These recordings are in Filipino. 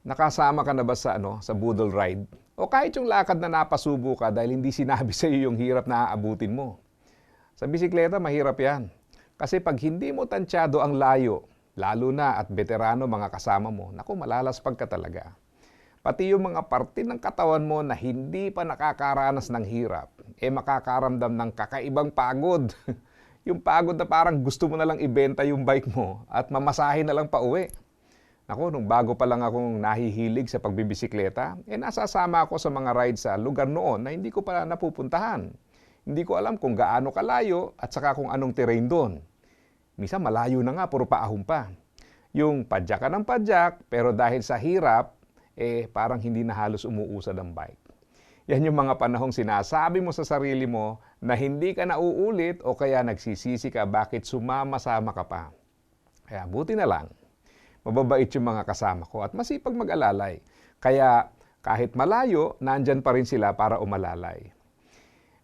Nakasama ka na ba sa ano, sa Boodle Ride? O kahit yung lakad na napasubo ka dahil hindi sinabi sa iyo yung hirap na aabutin mo. Sa bisikleta, mahirap yan. Kasi pag hindi mo tansyado ang layo, lalo na at veterano mga kasama mo, naku, malalaspag ka talaga. Pati yung mga parte ng katawan mo na hindi pa nakakaranas ng hirap, eh makakaramdam ng kakaibang pagod. yung pagod na parang gusto mo na lang ibenta yung bike mo at mamasahin na lang pa uwi. Ako, nung bago pa lang akong nahihilig sa pagbibisikleta, eh nasasama ako sa mga rides sa lugar noon na hindi ko pa napupuntahan. Hindi ko alam kung gaano kalayo at saka kung anong terrain doon. Misa malayo na nga, puro paahon pa. Yung padyak ng padyak, pero dahil sa hirap, eh parang hindi na halos umuusad ang bike. Yan yung mga panahong sinasabi mo sa sarili mo na hindi ka nauulit o kaya nagsisisi ka bakit sumama-sama ka pa. Kaya buti na lang, mababait yung mga kasama ko at masipag mag-alalay. Kaya kahit malayo, nandyan pa rin sila para umalalay.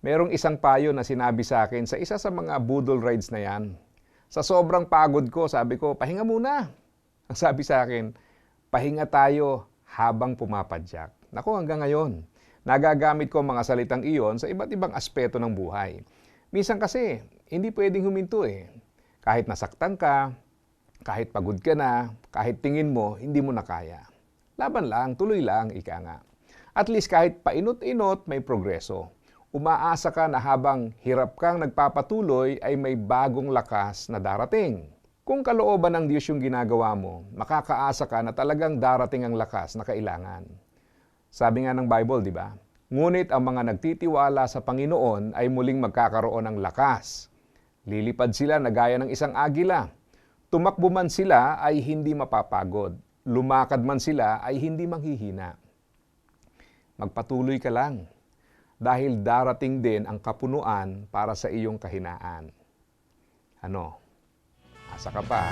Merong isang payo na sinabi sa akin sa isa sa mga boodle rides na yan. Sa sobrang pagod ko, sabi ko, pahinga muna. Ang sabi sa akin, pahinga tayo habang pumapadyak. Nako hanggang ngayon, nagagamit ko mga salitang iyon sa iba't ibang aspeto ng buhay. Minsan kasi, hindi pwedeng huminto eh. Kahit nasaktan ka, kahit pagod ka na, kahit tingin mo, hindi mo na kaya. Laban lang, tuloy lang, ika nga. At least kahit painot-inot, may progreso. Umaasa ka na habang hirap kang nagpapatuloy ay may bagong lakas na darating. Kung kalooban ng Diyos yung ginagawa mo, makakaasa ka na talagang darating ang lakas na kailangan. Sabi nga ng Bible, di ba? Ngunit ang mga nagtitiwala sa Panginoon ay muling magkakaroon ng lakas. Lilipad sila na gaya ng isang agila. Tumakbo man sila ay hindi mapapagod. Lumakad man sila ay hindi manghihina. Magpatuloy ka lang dahil darating din ang kapunuan para sa iyong kahinaan. Ano? Asa ka pa?